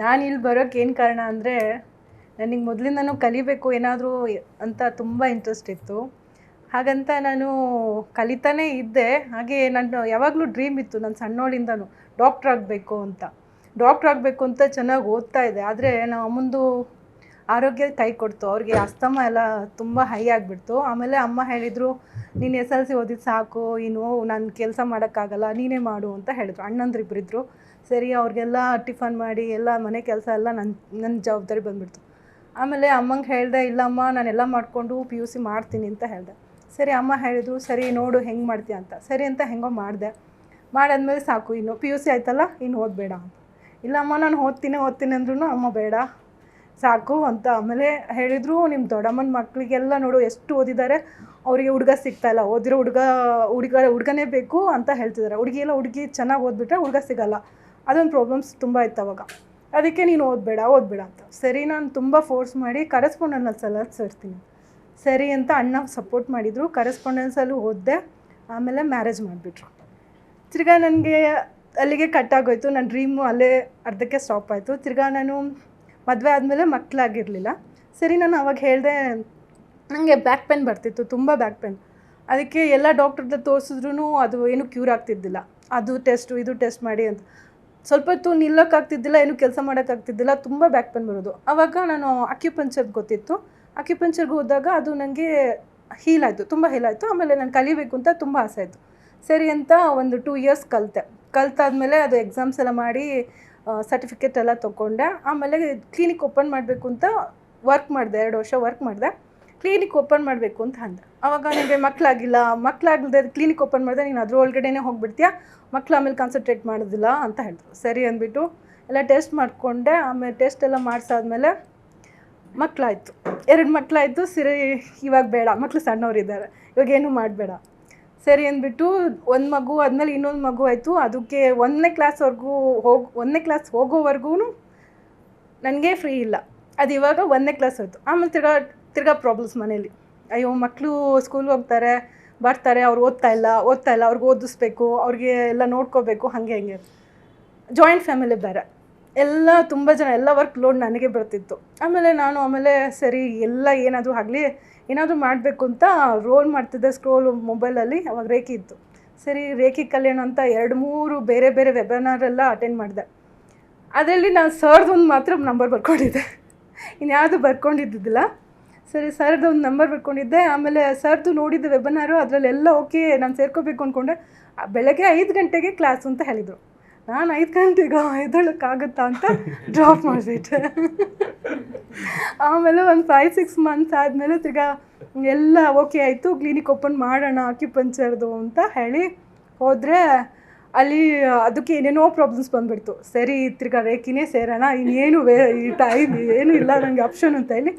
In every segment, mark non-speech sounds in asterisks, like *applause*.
ನಾನು ಇಲ್ಲಿ ಬರೋಕ್ಕೆ ಏನು ಕಾರಣ ಅಂದರೆ ನನಗೆ ಮೊದಲಿಂದನೂ ಕಲಿಬೇಕು ಏನಾದರೂ ಅಂತ ತುಂಬ ಇಂಟ್ರೆಸ್ಟ್ ಇತ್ತು. ಹಾಗಂತ ನಾನು ಕಲಿತಾನೇ ಇದ್ದೆ. ಹಾಗೆ ನಾನು ಯಾವಾಗಲೂ ಡ್ರೀಮ್ ಇತ್ತು ನಾನು ಸಣ್ಣೋಳಿಂದನೂ ಡಾಕ್ಟ್ರ್ ಆಗಬೇಕು ಅಂತ. ಡಾಕ್ಟ್ರ್ ಆಗಬೇಕು ಅಂತ ಚೆನ್ನಾಗಿ ಓದ್ತಾ ಇದ್ದೆ. ಆದರೆ ನಾವು ಅಮ್ಮಂದು ಆರೋಗ್ಯ ಕೈ ಕೊಡ್ತು. ಅವ್ರಿಗೆ ಅಸ್ತಮ ಎಲ್ಲ ತುಂಬ ಹೈ ಆಗಿಬಿಡ್ತು. ಆಮೇಲೆ ಅಮ್ಮ ಹೇಳಿದರು ನೀನು ಎಸ್ ಎಲ್ ಸಿ ಓದಿದ್ದು ಸಾಕು ಇನ್ನು ನಾನು ಕೆಲಸ ಮಾಡೋಕ್ಕಾಗಲ್ಲ, ನೀನೇ ಮಾಡು ಅಂತ ಹೇಳಿದ್ರು. ಅಣ್ಣಂದ್ರು ಇಬ್ಬರಿದ್ರು ಸರಿ, ಅವ್ರಿಗೆಲ್ಲ ಟಿಫನ್ ಮಾಡಿ, ಎಲ್ಲ ಮನೆ ಕೆಲಸ ಎಲ್ಲ ನನ್ನ ನನ್ನ ಜವಾಬ್ದಾರಿ ಬಂದುಬಿಡ್ತು. ಆಮೇಲೆ ಅಮ್ಮಂಗೆ ಹೇಳಿದೆ, ಇಲ್ಲಮ್ಮ ನಾನೆಲ್ಲ ಮಾಡಿಕೊಂಡು ಪಿ ಯು ಸಿ ಮಾಡ್ತೀನಿ ಅಂತ ಹೇಳಿದೆ. ಸರಿ, ಅಮ್ಮ ಹೇಳಿದ್ರು, ಸರಿ, ನೋಡು ಹೆಂಗೆ ಮಾಡ್ತೀಯ ಅಂತ. ಸರಿ ಅಂತ ಹೆಂಗೋ ಮಾಡಿದೆ. ಮಾಡಾದ್ಮೇಲೆ ಸಾಕು, ಇನ್ನು ಪಿ ಯು ಸಿ ಆಯ್ತಲ್ಲ, ಇನ್ನು ಓದಬೇಡ ಅಂತ. ಇಲ್ಲಮ್ಮ, ನಾನು ಓದ್ತೀನಿ ಓದ್ತೀನಿ ಅಂದ್ರೂ ಅಮ್ಮ ಬೇಡ. ಸಾಕು ಅಂತ ಆಮೇಲೆ ಹೇಳಿದರು ನಿಮ್ಮ ದೊಡ್ಡಮ್ಮನ ಮಕ್ಕಳಿಗೆಲ್ಲ ನೋಡು ಎಷ್ಟು ಓದಿದ್ದಾರೆ ಅವರಿಗೆ ಹುಡುಗ ಸಿಗ್ತಾಯಿಲ್ಲ ಓದಿರೋ ಹುಡುಗ ಹುಡುಗ, ಹುಡುಗನೇ ಬೇಕು ಅಂತ ಹೇಳ್ತಿದ್ದಾರೆ ಹುಡುಗಿ ಎಲ್ಲ ಹುಡುಗಿ ಚೆನ್ನಾಗಿ ಓದ್ಬಿಟ್ರೆ ಹುಡುಗ ಸಿಗಲ್ಲ. ಅದೊಂದು ಪ್ರಾಬ್ಲಮ್ಸ್ ತುಂಬ ಇತ್ತು ಅವಾಗ. ಅದಕ್ಕೆ ನೀನು ಓದಬೇಡ ಓದಬೇಡ ಅಂತ. ಸರಿ, ನಾನು ತುಂಬ ಫೋರ್ಸ್ ಮಾಡಿ ಕರೆಸ್ಪಾಂಡೆನ್ಸಲ್ಲ ಸೇರ್ತೀನಿ. ಸರಿ ಅಂತ ಅಣ್ಣ ಸಪೋರ್ಟ್ ಮಾಡಿದರು. ಕರೆಸ್ಪಾಂಡೆನ್ಸಲ್ಲೂ ಓದಿದೆ. ಆಮೇಲೆ ಮ್ಯಾರೇಜ್ ಮಾಡಿಬಿಟ್ರು. ತಿರ್ಗಾ ನನಗೆ ಅಲ್ಲಿಗೆ ಕಟ್ಟಾಗೋಯ್ತು ನನ್ನ ಡ್ರೀಮು ಅಲ್ಲೇ ಅರ್ಧಕ್ಕೆ ಸ್ಟಾಪ್ ಆಯಿತು. ತಿರ್ಗಾ ನಾನು ಮದುವೆ ಆದಮೇಲೆ ಮಕ್ಕಳಾಗಿರಲಿಲ್ಲ. ಸರಿ, ನಾನು ಅವಾಗ ಹೇಳಿದೆ ನನಗೆ ಬ್ಯಾಕ್ ಪೇನ್ ಬರ್ತಿತ್ತು, ತುಂಬ ಬ್ಯಾಕ್ ಪೇನ್. ಅದಕ್ಕೆ ಎಲ್ಲ ಡಾಕ್ಟ್ರದ್ದು ತೋರಿಸಿದ್ರು ಅದು ಏನು ಕ್ಯೂರ್ ಆಗ್ತಿದ್ದಿಲ್ಲ. ಅದು ಟೆಸ್ಟು, ಇದು ಟೆಸ್ಟ್ ಮಾಡಿ ಅಂತ. ಸ್ವಲ್ಪ ಹೊತ್ತು ನಿಲ್ಲೋಕ್ಕಾಗ್ತಿದ್ದಿಲ್ಲ ಏನು ಕೆಲಸ ಮಾಡೋಕ್ಕಾಗ್ತಿದ್ದಿಲ್ಲ ತುಂಬ ಬ್ಯಾಕ್ ಪೇನ್ ಬರೋದು. ಆವಾಗ ನಾನು ಅಕ್ಯುಪಂಚರ್ ಗೊತ್ತಿತ್ತು. ಅಕ್ಯುಪಂಚರ್ಗೆ ಹೋದಾಗ ಅದು ನನಗೆ ಹೀಲ್ ಆಯಿತು, ತುಂಬ ಹೀಲ್ ಆಯಿತು. ಆಮೇಲೆ ನಾನು ಕಲಿಬೇಕು ಅಂತ ತುಂಬ ಆಸೆ ಆಯಿತು. ಸರಿ ಅಂತ ಒಂದು ಟೂ ಇಯರ್ಸ್ ಕಲಿತೆ. ಕಲ್ತಾದ್ಮೇಲೆ ಅದು ಎಕ್ಸಾಮ್ಸ್ ಎಲ್ಲ ಮಾಡಿ ಸರ್ಟಿಫಿಕೇಟ್ ಎಲ್ಲ ತೊಗೊಂಡೆ. ಆಮೇಲೆ ಕ್ಲಿನಿಕ್ ಓಪನ್ ಮಾಡಬೇಕು ಅಂತ ವರ್ಕ್ ಮಾಡಿದೆ, ಎರಡು ವರ್ಷ ವರ್ಕ್ ಮಾಡಿದೆ. ಕ್ಲಿನಿಕ್ ಓಪನ್ ಮಾಡಬೇಕು ಅಂತ ಅಂದೆ. ಆವಾಗ ನನಗೆ ಮಕ್ಕಳಾಗಿಲ್ಲ ಮಕ್ಕಳಾಗಲ್ದೆ ಕ್ಲಿನಿಕ್ ಓಪನ್ ಮಾಡಿದೆ, ನೀನು ಅದ್ರ ಒಳಗಡೆನೇ ಹೋಗಿಬಿಡ್ತೀಯ? ಮಕ್ಳು ಆಮೇಲೆ ಕಾನ್ಸಂಟ್ರೇಟ್ ಮಾಡೋದಿಲ್ಲ ಅಂತ ಹೇಳಿದ್ರು ಸರಿ ಅಂದ್ಬಿಟ್ಟು ಎಲ್ಲ ಟೆಸ್ಟ್ ಮಾಡಿಕೊಂಡೆ. ಆಮೇಲೆ ಟೆಸ್ಟ್ ಎಲ್ಲ ಮಾಡಿಸಾದ್ಮೇಲೆ ಮಕ್ಕಳಾಯಿತು ಎರಡು ಮಕ್ಕಳಾಯಿತು ಸಿರಿ, ಇವಾಗ ಬೇಡ. ಮಕ್ಕಳು ಸಣ್ಣವರಿದ್ದಾರೆ. ಇವಾಗ ಏನು ಮಾಡಬೇಡ. ಸರಿ ಅಂದ್ಬಿಟ್ಟು ಒಂದು ಮಗು ಆದಮೇಲೆ ಇನ್ನೊಂದು ಮಗು ಆಯಿತು. ಅದಕ್ಕೆ ಒಂದನೇ ಕ್ಲಾಸ್ವರೆಗೂ ಹೋಗಿ, ಒಂದನೇ ಕ್ಲಾಸ್ ಹೋಗೋವರೆಗೂ ನನಗೆ ಫ್ರೀ ಇಲ್ಲ. ಅದು ಇವಾಗ ಒಂದನೇ ಕ್ಲಾಸ್ ಹೋಯ್ತು. ಆಮೇಲೆ ತಿರ್ಗಾ ತಿರ್ಗಾ ಪ್ರಾಬ್ಲಮ್ಸ್ ಮನೇಲಿ. ಅಯ್ಯೋ ಮಕ್ಕಳು ಸ್ಕೂಲ್ಗೆ ಹೋಗ್ತಾರೆ, ಬರ್ತಾರೆ, ಅವ್ರು ಓದ್ತಾ ಇಲ್ಲ ಓದ್ತಾ ಇಲ್ಲ, ಅವ್ರಿಗೆ ಓದಿಸ್ಬೇಕು, ಅವ್ರಿಗೆ ಎಲ್ಲ ನೋಡ್ಕೋಬೇಕು, ಹಾಗೆ, ಹಂಗೆ. ಜಾಯಿಂಟ್ ಫ್ಯಾಮಿಲಿ ಬೇರೆ. ಎಲ್ಲ ತುಂಬ ಜನ, ಎಲ್ಲ ವರ್ಕ್ ಲೋಡ್ ನನಗೆ ಬರ್ತಿತ್ತು. ಆಮೇಲೆ ನಾನು, ಆಮೇಲೆ ಸರಿ, ಎಲ್ಲ ಏನಾದರೂ ಆಗಲಿ ಏನಾದರೂ ಮಾಡಬೇಕು ಅಂತ ರೋಲ್ ಮಾಡ್ತಿದ್ದೆ ಸ್ಕ್ರೋಲ್ ಮೊಬೈಲಲ್ಲಿ ಅವಾಗ ರೇಖಿ ಇತ್ತು. ಸರಿ, ರೇಖಿ ಕಲ್ಯಾಣ ಅಂತ ಎರಡು ಮೂರು ಬೇರೆ ಬೇರೆ ವೆಬನಾರೆಲ್ಲ ಅಟೆಂಡ್ ಮಾಡಿದೆ. ಅದರಲ್ಲಿ ನಾನು ಸರ್ದೊಂದು ಮಾತ್ರ ನಂಬರ್ ಬರ್ಕೊಂಡಿದ್ದೆ. ಇನ್ಯಾವುದು ಬರ್ಕೊಂಡಿದ್ದಿಲ್ಲ ಸರಿ, ಸರ್ದು ಒಂದು ನಂಬರ್ ಬರ್ಕೊಂಡಿದ್ದೆ. ಆಮೇಲೆ ಸರ್ದು ನೋಡಿದ್ದೆ ವೆಬನಾರು ಅದರಲ್ಲೆಲ್ಲ ಓಕೆ ನಾನು ಸೇರ್ಕೋಬೇಕು ಅಂದ್ಕೊಂಡೆ ಬೆಳಗ್ಗೆ ಐದು ಗಂಟೆಗೆ ಕ್ಲಾಸು ಅಂತ ಹೇಳಿದರು. ನಾನು ಐದು ಗಂಟೆಗೆ ಎದ್ದೊಳಕ್ಕಾಗುತ್ತಾ ಅಂತ ಡ್ರಾಪ್ ಮಾಡಿಬಿಟ್ಟೆ. ಆಮೇಲೆ ಒಂದು ಫೈವ್ ಸಿಕ್ಸ್ ಮಂತ್ಸ್ ಆದಮೇಲೆ ತಿರ್ಗಾ ಎಲ್ಲ ಓಕೆ ಆಯಿತು ಕ್ಲಿನಿಕ್ ಓಪನ್ ಮಾಡೋಣ ಅಕ್ಯುಪಂಚರ್ದು ಅಂತ ಹೇಳಿ ಹೋದರೆ ಅಲ್ಲಿ ಅದಕ್ಕೆ ಏನೇನೋ ಪ್ರಾಬ್ಲಮ್ಸ್ ಬಂದುಬಿಡ್ತು. ಸರಿ, ತಿರ್ಗಾ ರೇಖಿನೇ ಸೇರೋಣ, ಇನ್ನೇನು ವೇ, ಈ ಟೈಮ್ ಏನೂ ಇಲ್ಲ ನನಗೆ ಆಪ್ಷನ್ ಅಂತ ಹೇಳಿ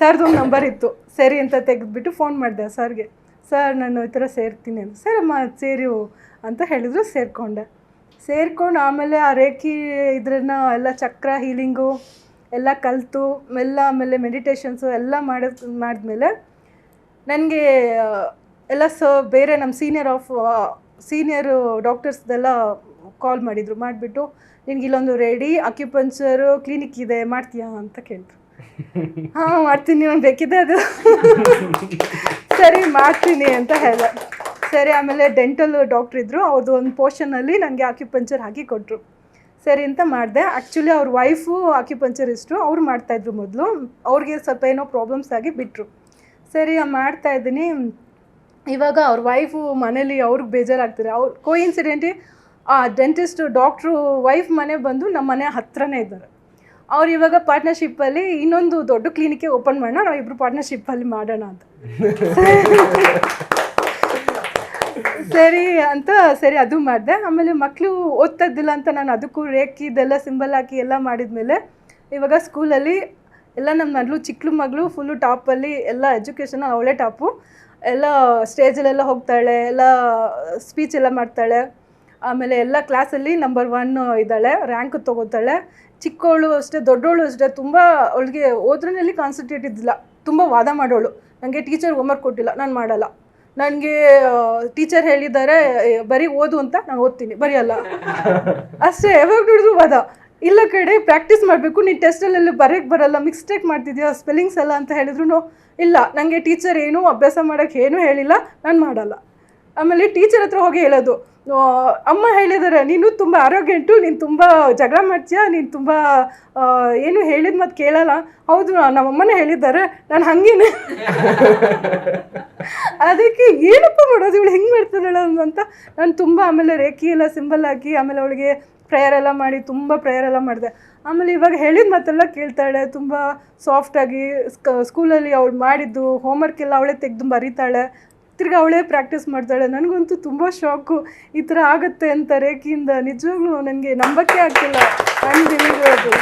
ಸರ್ದು ಒಂದು ನಂಬರ್ ಇತ್ತು. ಸರಿ ಅಂತ ತೆಗೆದುಬಿಟ್ಟು ಫೋನ್ ಮಾಡಿದೆ ಸರ್ಗೆ. ಸರ್, ನಾನು ಈ ಥರ ಸೇರ್ತೀನಿ. ಅಂತ ಸರಮ್ಮ, ಸೇರಿ. ಅಂತ ಹೇಳಿದ್ರು, ಸೇರಿಕೊಂಡೆ. ಸೇರ್ಕೊಂಡು ಆಮೇಲೆ ಆ ರೇಖಿ ಇದ್ರನ್ನ ಎಲ್ಲ ಚಕ್ರ ಹೀಲಿಂಗು ಎಲ್ಲ ಕಲಿತು ಎಲ್ಲ ಆಮೇಲೆ ಮೆಡಿಟೇಷನ್ಸು ಎಲ್ಲ ಮಾಡೋದು ಮಾಡಿದ್ಮೇಲೆ ನನಗೆ ಎಲ್ಲ ಸ ಬೇರೆ ನಮ್ಮ ಸೀನಿಯರ್ ಆಫ್ ಸೀನಿಯರು ಡಾಕ್ಟರ್ಸ್ದೆಲ್ಲ ಕಾಲ್ ಮಾಡಿದರು ಮಾಡಿಬಿಟ್ಟು ನಿನಗೆ ಇಲ್ಲೊಂದು ರೆಡಿ ಅಕ್ಯುಪಂಚರು ಕ್ಲಿನಿಕ್ ಇದೆ ಮಾಡ್ತೀಯಾ ಅಂತ ಕೇಳಿದ್ರು. *laughs* ಹಾಂ ಮಾಡ್ತೀನಿ ನಾನು ಬೇಕಿದೆ ಅದು. *laughs* ಸರಿ ಮಾಡ್ತೀನಿ ಅಂತ ಹೇಳಿದೆ. ಸರಿ, ಆಮೇಲೆ ಡೆಂಟಲ್ ಡಾಕ್ಟ್ರ್ ಇದ್ದರು ಅವ್ರದ್ದು ಒಂದು ಪೋರ್ಷನಲ್ಲಿ ನನಗೆ ಆಕ್ಯುಪಂಚರ್ ಹಾಕಿ ಕೊಟ್ಟರು ಸರಿ ಅಂತ ಮಾಡಿದೆ. ಆ್ಯಕ್ಚುಲಿ ಅವ್ರ ವೈಫು ಆಕ್ಯುಪಂಚರಿಸ್ಟು ಅವ್ರು ಮಾಡ್ತಾಯಿದ್ರು ಮೊದಲು. ಅವ್ರಿಗೆ ಸ್ವಲ್ಪ ಏನೋ ಪ್ರಾಬ್ಲಮ್ಸ್ ಆಗಿ ಬಿಟ್ಟರು ಸರಿ ಮಾಡ್ತಾ ಇದ್ದೀನಿ. ಇವಾಗ ಅವ್ರ ವೈಫು ಮನೇಲಿ ಅವ್ರಿಗೆ ಬೇಜಾರಾಗ್ತಾರೆ ಅವ್ರು ಕೋ ಇನ್ಸಿಡೆಂಟಿ ಆ ಡೆಂಟಿಸ್ಟ್ ಡಾಕ್ಟ್ರು ವೈಫ್ ಮನೆ ಬಂದು ನಮ್ಮ ಮನೆ ಹತ್ರನೇ ಇದ್ದಾರೆ. ಅವ್ರು ಇವಾಗ ಪಾರ್ಟ್ನರ್ಶಿಪ್ಪಲ್ಲಿ ಇನ್ನೊಂದು ದೊಡ್ಡ ಕ್ಲಿನಿಕ್ಕೇ ಓಪನ್ ಮಾಡೋಣ. ನಾವು ಇಬ್ಬರು ಪಾರ್ಟ್ನರ್ಶಿಪ್ಪಲ್ಲಿ ಮಾಡೋಣ ಅಂತ. *laughs* ಸರಿ ಅಂತ ಸರಿ ಅದು ಮಾಡಿದೆ. ಆಮೇಲೆ ಮಕ್ಕಳು ಓದ್ತಾ ಅಂತ ನಾನು ಅದಕ್ಕೂ ರೇಖಿ, ಇದೆಲ್ಲ ಸಿಂಬಲ್ ಹಾಕಿ ಎಲ್ಲ ಮಾಡಿದ್ಮೇಲೆ ಇವಾಗ ಸ್ಕೂಲಲ್ಲಿ ಎಲ್ಲ ನಮ್ಮ ಮಗಳು ಚಿಕ್ಕ ಮಗಳು ಫುಲ್ಲು ಟಾಪಲ್ಲಿ ಎಲ್ಲ ಎಜುಕೇಷನ್ ಅವಳೇ ಟಾಪು ಎಲ್ಲ ಸ್ಟೇಜಲ್ಲೆಲ್ಲ ಹೋಗ್ತಾಳೆ, ಎಲ್ಲ ಸ್ಪೀಚ್ ಎಲ್ಲ ಮಾಡ್ತಾಳೆ. ಆಮೇಲೆ ಎಲ್ಲ ಕ್ಲಾಸಲ್ಲಿ ನಂಬರ್ ಒನ್ ಇದ್ದಾಳೆ ರ್ಯಾಂಕ್ ತೊಗೋತಾಳೆ. ಚಿಕ್ಕವಳು ಅಷ್ಟೇ ದೊಡ್ಡವಳು ಅಷ್ಟೇ, ತುಂಬ ಅವಳಿಗೆ ಓದ್ರಲ್ಲಿ ಕಾನ್ಸಂಟ್ರೇಟ್ ಇದ್ದಿಲ್ಲ. ತುಂಬ ವಾದ ಮಾಡೋಳು. ನನಗೆ ಟೀಚರ್ ಹೋಮ್ವರ್ಕ್ ಕೊಟ್ಟಿಲ್ಲ, ನಾನು ಮಾಡಲ್ಲ. ನನಗೆ ಟೀಚರ್ ಹೇಳಿದ್ದಾರೆ "ಏ, ಬರೀ ಓದು ಅಂತ ನಾನು ಓದ್ತೀನಿ ಬರೆಯಲ್ಲ. *laughs* ಅಷ್ಟೇ ಯಾವಾಗ ನೋಡಿದ್ರು ವಾದ. ಇಲ್ಲ ಕಡೆ ಪ್ರಾಕ್ಟೀಸ್ ಮಾಡಬೇಕು ನೀನು ಟೆಸ್ಟಲ್ಲೆಲ್ಲ ಬರೋಕ್ಕೆ ಬರಲ್ಲ ಮಿಸ್ಟೇಕ್ ಮಾಡ್ತಿದ್ಯಾ ಸ್ಪೆಲ್ಲಿಂಗ್ಸ್ ಎಲ್ಲ ಅಂತ ಹೇಳಿದ್ರು ಇಲ್ಲ ನನಗೆ ಟೀಚರ್ ಏನೂ ಅಭ್ಯಾಸ ಮಾಡೋಕ್ಕೆ ಏನೂ ಹೇಳಿಲ್ಲ ನಾನು ಮಾಡಲ್ಲ. ಆಮೇಲೆ ಟೀಚರ್ ಹತ್ರ ಹೋಗಿ ಹೇಳೋದು ಅಮ್ಮ ಹೇಳಿದ್ದಾರೆ ನೀನು ತುಂಬ ಆರೋಗ್ಯಂಟು ನೀನು ತುಂಬ ಜಗಳ ಮಾಡ್ತೀಯಾ ನೀನು ತುಂಬ ಏನು ಹೇಳಿದ ಮತ್ತು ಕೇಳಲ್ಲ. ಹೌದು ನಮ್ಮಮ್ಮನೇ ಹೇಳಿದ್ದಾರೆ ನಾನು ಹಂಗೇನೆ. *laughs* ಅದಕ್ಕೆ ಏನಪ್ಪ ಮಾಡೋದು ಇವಳು ಹೆಂಗೆ ಮಾಡ್ತಾಳೆ ಅಂತ ನಾನು ತುಂಬ ಆಮೇಲೆ ರೇಖಿ ಎಲ್ಲ ಸಿಂಬಲ್ ಹಾಕಿ ಆಮೇಲೆ ಅವಳಿಗೆ ಪ್ರೇಯರ್ ಎಲ್ಲ ಮಾಡಿ ತುಂಬ ಪ್ರೇಯರ್ ಎಲ್ಲ ಮಾಡಿದೆ. ಆಮೇಲೆ ಇವಾಗ ಹೇಳಿದ ಮಾತೆಲ್ಲ ಕೇಳ್ತಾಳೆ ತುಂಬ ಸಾಫ್ಟಾಗಿ ಸ್ಕೂಲಲ್ಲಿ ಅವಳು ಮಾಡಿದ್ದು ಹೋಮ್ವರ್ಕ್ ಎಲ್ಲ ಅವಳೇ ತೆಗೆದು ಬರೀತಾಳೆ. ತಿರ್ಗಿ ಅವಳೇ ಪ್ರಾಕ್ಟೀಸ್ ಮಾಡ್ತಾಳೆ. ನನಗಂತೂ ತುಂಬ ಶಾಕು ಈ ಥರ ಆಗುತ್ತೆ ಅಂತ ರೇಖೆಯಿಂದ ನಿಜವಾಗ್ಲೂ ನನಗೆ ನಂಬಕ್ಕೆ ಆಗ್ತಿಲ್ಲ. ನಾನು ತಿಳಿದಿರೋದು